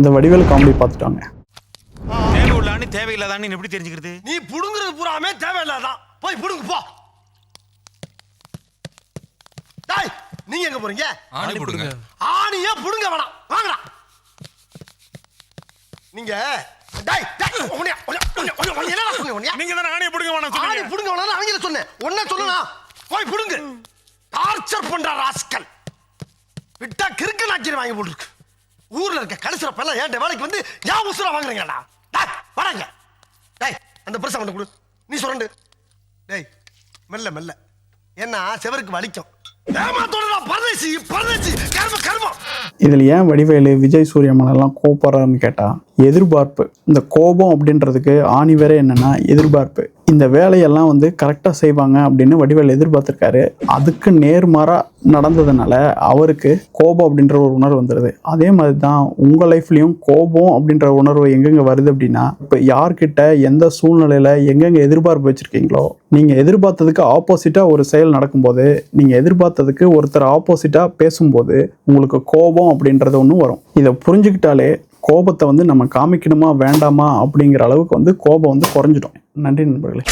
இந்த வடிவேல் காமெடி பார்த்துட்டாங்க. தேவை உள்ளான்னு தேவையில்லாதான்னு எப்படி தெரிஞ்சுக்கிறது? நீ புடுங்குறது பூராமே தேவையில்லாதான் போய் புடுங்கு போ. டேய் நீங்க எங்க போறீங்க? ஆணி போடுங்க. ஆணியே புடுங்க வேணாம். வாங்கடா. நீங்க டேய் டேய் உன்னைய உன்னைய உன்னைய என்னடா சொன்னீங்க நீங்க தானே ஆணைய பிடிக்க வேணாம் ஆணி சொன்னீங்க புடுங்க வேணாம் அவங்கள சொன்னேன். உன்ன சொல்லலாம் போய் புடுங்க. டார்ச்சர் பண்ற ராஸ்கல். விட்டா கிறுக்கு நாக்கிற வாங்கி போட்டுருக்கு. ஊர்ல இருக்க கடைசிற பல்ல ஏன் வேலைக்கு வந்து ஏன் உசுரா வாங்குறீங்கடா டேய் வராங்க டேய் அந்த பிரசம் கொண்டு கொடு. நீ சுரண்டு. டேய் மெல்ல மெல்ல. ஏன்னா செவருக்கு வலிக்கும். இதில் ஏன் வடிவேலு விஜய் சூரியமலெல்லாம் கோப்படுறாருன்னு கேட்டால் எதிர்பார்ப்பு. இந்த கோபம் அப்படின்றதுக்கு ஆணி வேற என்னன்னா எதிர்பார்ப்பு. இந்த வேலையெல்லாம் வந்து கரெக்டாக செய்வாங்க அப்படின்னு வடிவேல் எதிர்பார்த்துருக்காரு. அதுக்கு நேர்மாறாக நடந்ததுனால அவருக்கு கோபம் அப்படின்ற ஒரு உணர்வு வந்துடுது அதே மாதிரி தான் உங்கள் லைஃப்லேயும் கோபம் அப்படின்ற உணர்வு எங்கெங்கே வருது அப்படின்னா இப்போ யார்கிட்ட எந்த சூழ்நிலையில் எங்கெங்கே எதிர்பார்ப்பு வச்சுருக்கீங்களோ நீங்கள் எதிர்பார்த்ததுக்கு ஆப்போசிட்டாக ஒரு செயல் நடக்கும்போது நீங்கள் எதிர்பார்த்ததுக்கு ஒருத்தர் ஆப்போசிட்டாக பேசும்போது உங்களுக்கு கோபம் அப்படின்றது ஒன்றும் வரும். இதை புரிஞ்சுக்கிட்டாலே கோபத்தை வந்து நம்ம காமிக்கணுமா வேண்டாமா அப்படிங்கிற அளவுக்கு வந்து கோபம் வந்து குறைஞ்சிடும். நன்றி நண்பர்களே.